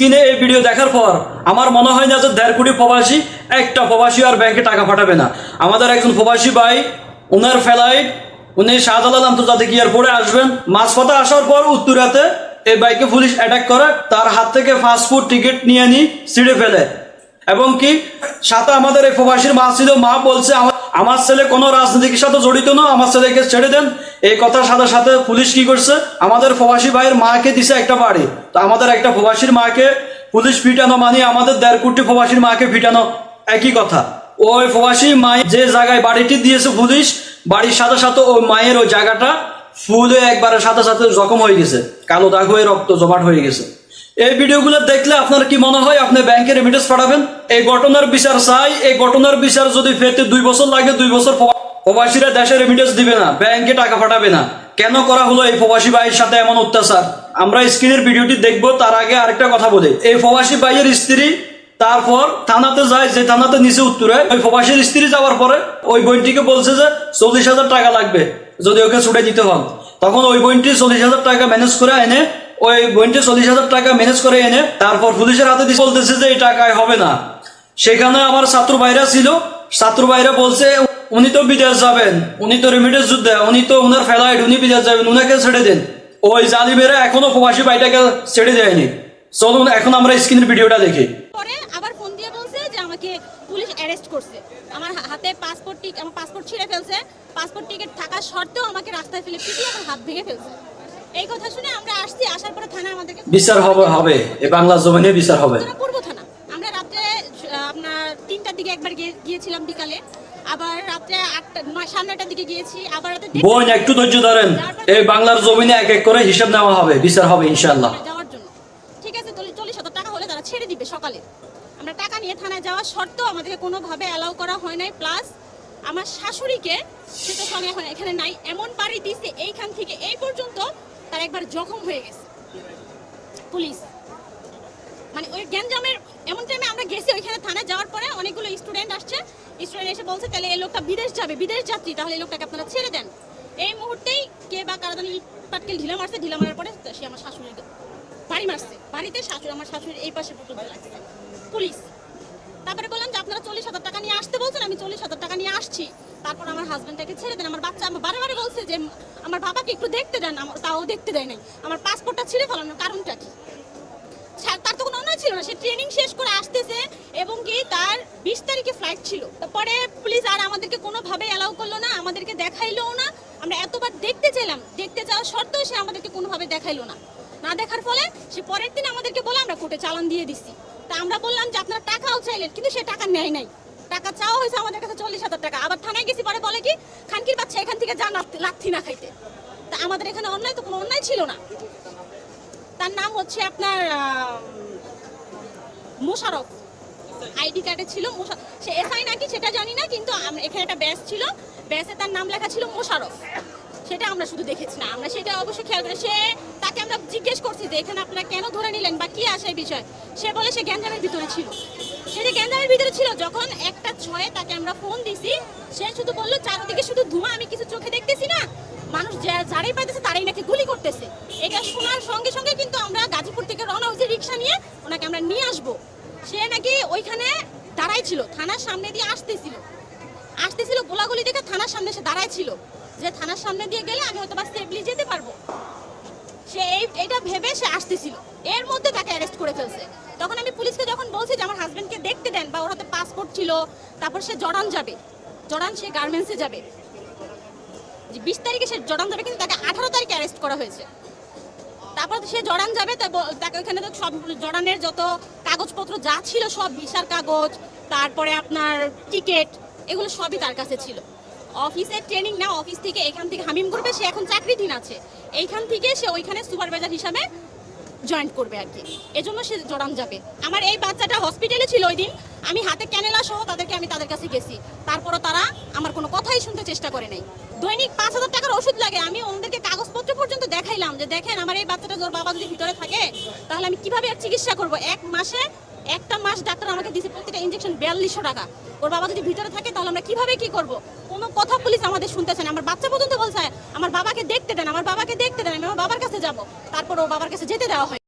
স্ক্রিনে এই ভিডিও দেখার পর আমার মনে হয় না যে দেড় কোটি প্রবাসী, একটা প্রবাসী আর ব্যাংকে টাকা পাঠাবে না। আমাদের একজন প্রবাসী ভাই ওনার ফ্লাইট উনি শাহজালাল আন্তর্জাতিক এয়ারপোর্টে আসবেন। মাঝপথে আসার পর উত্তরাতে এই বাইকে পুলিশ অ্যাটাক করে, তার হাত থেকে ফাস্টফুড টিকিট নিয়ে নি ছিঁড়ে ফেলে। এবং কি, সাথে আমাদের এই প্রবাসীর মা ছিল, মা বলছে, আমার ছেলে কোনো রাজনীতির সাথে জড়িত না, আমার ছেলেকে ছেড়ে দেন। এই কথার সাথে সাথে পুলিশ কি করছে? আমাদের প্রবাসী ভাইয়ের মাকে দিছে একটা বাড়ি। তো আমাদের একটা প্রবাসীর মাকে পুলিশ পিটানো মানে আমাদের দেড় কোটি প্রবাসীর মাকে পিটানো একই কথা। ওই প্রবাসী মায়ের যে জায়গায় বাড়িটি দিয়েছে পুলিশ, বাড়ির সাথে সাথে ওই মায়ের ওই জায়গাটা ফুলে একবারে সাথে সাথে জখম হয়ে গেছে। কালো দাগ হয়ে রক্ত জমাট হয়ে গেছে। এই ভিডিওগুলো দেখলে আপনার কি মনে হয়? আপনি ব্যাংকে রেমিটেন্স পাঠাবেন? এই ঘটনার বিচার চাই। এই ঘটনার বিচার যদি পেতে দুই বছর লাগে, দুই বছর প্রবাসীরা দেশে রেমিটেন্স দিবে না ব্যাংকে টাকা পাঠাবে না। কেন করা হলো এই প্রবাসী ভাইয়ের সাথে এমন অত্যাচার? আমরা স্ক্রিনের ভিডিওটি দেখব, তার আগে আরেকটা কথা বলি। এই প্রবাসী ভাইয়ের স্ত্রী তারপর থানাতে যায়, যে থানাতে নিচে উত্তরে, ওই প্রবাসীর স্ত্রী যাওয়ার পরে ওই বোনটিকে বলছে যে, চল্লিশ হাজার টাকা লাগবে, যদি ওকে ছুটে দিতে হন তখন ওই বোনটি চল্লিশ হাজার টাকা ম্যানেজ করে এনে, ওই বোনটি চল্লিশ হাজার টাকা ম্যানেজ করে এনে তারপর পুলিশের হাতে দিয়ে বলতেছে যে, এই টাকায় হবে না। সেখানে আমার ছাত্র ভাইরা ছিল, ছাত্র ভাইরা বলছে উনি তো বিদেশ যাবেন উনি তো রেমিটেন্স যুদ্ধে উনি তো উনার ফ্লাইট উনি বিদেশ যাবেন উনাকে ছেড়ে দেন। ওই জালিমেরা এখনও প্রবাসী ভাইটাকে ছেড়ে দেয়নি। চলুন এখন আমরা স্ক্রিনের ভিডিওটা দেখি। পরে আবার ফোন দিয়ে বলছে যে আমাকে পুলিশ অ্যারেস্ট করছে। আমার হাতে পাসপোর্ট টিক আমার পাসপোর্ট ছিঁড়ে ফেলছে। পাসপোর্ট টিকিট থাকা সত্ত্বেও আমাকে রাস্তায় ফেলে পিটিয়ে আমার হাত ভেঙে ফেলছে। এই কথা শুনে আমরা আসছি আসার পরে থানা আমাদেরকে বিচার হবে হবে। এই বাংলা জমিনে বিচার হবে। আবার রাত্রে আটটা নয় সাড়ে নয়টার দিকে গিয়েছি আবার রাতে বোন একটু ধৈর্য ধরেন। এই বাংলার জমিনে এক এক করে হিসাব নেওয়া হবে বিচার হবে ইনশাল্লাহ যাওয়ার জন্য। ঠিক আছে তাহলে চল্লিশ হাজার টাকা হলে তারা ছেড়ে দিবে সকালে। আমরা টাকা নিয়ে থানায় যাওয়ার সত্ত্বেও আমাদেরকে কোনোভাবে অ্যালাউ করা হয় নাই। প্লাস আমার শাশুড়িকে সে তো সঙ্গে এখন এখানে নাই। এমন বাড়ি দিচ্ছে এইখান থেকে এই পর্যন্ত তার একবার জখম হয়ে গেছে। পুলিশ মানে ওই গ্যাঞ্জামের, এমন টাইমে আমরা গেছি, ওইখানে থানায় যাওয়ার পরে অনেকগুলো স্টুডেন্ট আসছে। স্টুডেন্ট এসে বলছে, তাহলে এই লোকটা বিদেশ যাবে, বিদেশ যাত্রী, তাহলে এই লোকটাকে আপনারা ছেড়ে দেন। এই মুহূর্তেই কে বা কারা জানি পাটকেল ঢিলা মারছে, ঢিলা মারার পরে সে আমার শাশুড়ি বাড়ি মারছে। বাড়িতে শাশুড়ি, আমার শাশুড়ির এই পাশে পর্যন্ত লাগছে। পুলিশ। তারপরে বললাম যে, আপনারা চল্লিশ হাজার টাকা নিয়ে আসতে বলছেন, আমি চল্লিশ হাজার টাকা নিয়ে আসছি। তারপর আমার হাজব্যান্ডটাকে ছেড়ে দেন। আমার বাচ্চা আমার বারে বারে বলছে যে, আমার বাবাকে একটু দেখতে দেন, আমার তাও দেখতে দেয় নাই। আমার পাসপোর্টটা ছিঁড়ে ফেলানোর কারণটা কি? তার তো কোনো ছিল না, সে ট্রেনিং শেষ করে আসতেছে এবং কি তার বিশ তারিখে ফ্লাইট ছিল। পরে পুলিশ আর আমাদেরকে কোনোভাবে অ্যালাউ করল না, আমাদেরকে দেখাইলোও না। আমরা এতবার দেখতে চাইলাম, দেখতে যাওয়া সত্ত্বেও সে আমাদেরকে কোনোভাবে দেখাইলো না। না দেখার ফলে সে পরের দিন আমাদেরকে বলে, আমরা কোর্টে চালান দিয়ে দিছি। তা আমরা বললাম যে, আপনারা টাকাও চাইলেন, কিন্তু সে টাকা নেয় নাই। টাকা চাওয়া হয়েছে আমাদের কাছে চল্লিশ হাজার টাকা। আবার থানায় গেছি, পরে বলে কি, খানকির বাচ্চা এখান থেকে যান, লাথি- না খাইতে। তা আমাদের এখানে অন্যায় তো কোনো অন্যায় ছিল না। তার নাম হচ্ছে আপনার মোশারফ আইডি কার্ডে ছিল সে এসআই নাকি সেটা জানি না, কিন্তু এখানে একটা ব্যাস ছিল। ব্যাসে তার নাম লেখা ছিল মোশারফ সেটা আমরা শুধু দেখেছি না, আমরা সেটা অবশ্যই খেয়াল করে সে তাকে আমরা জিজ্ঞেস করছি যে এখানে আপনারা কেন ধরে নিলেন বা কি আসে বিষয়। সে বলে সে গ্যাঞ্জামের ভিতরে ছিল। সে যে গ্যাঞ্জামের ভিতরে ছিল, যখন একটা ছয়ে তাকে আমরা ফোন দিছি, সে শুধু বলল, চারদিকে শুধু ধোঁয়া, আমি কিছু চোখে দেখতেছি না। মানুষ যারাই পাইতেছে তারাই নাকি গুলি করতেছে। এটা শোনার সঙ্গে সঙ্গে কিন্তু আমরা গাজীপুর থেকে রওনা হয়েছি নিয়ে আসব। সে নাকি ওইখানে দাঁড়াই ছিল, থানার সামনে দিয়ে আসতেছিল। আসতেছিল গোলাগুলি দেখে থানার সামনে সে দাঁড়াই ছিল। যে থানার সামনে দিয়ে গেলে আমি হয়তো বা সেফলি যেতে পারব। সে এই, এটা ভেবে সে আসতেছিল। এর মধ্যে তাকে অ্যারেস্ট করে ফেলছে। তখন আমি পুলিশকে যখন বলছি যে আমার হাজবেন্ডকে দেখতে দেন বা ওর হাতে পাসপোর্ট ছিল, তারপর সে জর্ডান যাবে। জর্ডান সে গার্মেন্টসে যাবে। বিশ তারিখে সে জর্ডান যাবে, কিন্তু তাকে আঠারো তারিখে অ্যারেস্ট করা হয়েছে। তারপর সে জর্ডান যাবে তাকে ওখানে তো সব জর্ডানের যত কাগজপত্র যা ছিল সব ভিসার কাগজ, তারপরে আপনার টিকিট, এগুলো সবই তার কাছে ছিল। অফিসের ট্রেনিং না অফিস থেকে এখান থেকে হামিম করবে, সে এখন চাকরিধীন আছে। এইখান থেকে সে ওইখানে সুপারভাইজার হিসাবে জয়েন করবে আর কি। এজন্য সে জড়ান যাবে। আমার এই বাচ্চাটা হসপিটালে ছিল ওই দিন, আমি হাতে ক্যানেলা সহ তাদেরকে আমি তাদের কাছে গেছি। তারপরও তারা আমার কোনো কথাই শুনতে চেষ্টা করে নাই। দৈনিক পাঁচ হাজার টাকার ওষুধ লাগে, আমি ওদেরকে কাগজপত্র দেখাইলাম যে দেখেন, আমার এই বাচ্চাটা তোর বাবা যদি ভিতরে থাকে, তাহলে আমি কীভাবে আর চিকিৎসা করব? এক মাসে, একটা মাস ডাক্তার আমাকে দিয়েছে প্রত্যেকটা ইঞ্জেকশন বিয়াল্লিশশো টাকা। ওর বাবা যদি ভিতরে থাকে, তাহলে আমরা কীভাবে কি করব? কোনো কথা পুলিশ আমাদের শুনতেছে না। আমার বাচ্চা পর্যন্ত বলছে, আমার বাবাকে দেখতে দেন, আমার বাবাকে দেখতে দেন, আমি আমার বাবার কাছে যাব। তারপর ও বাবার কাছে যেতে দেওয়া হয়।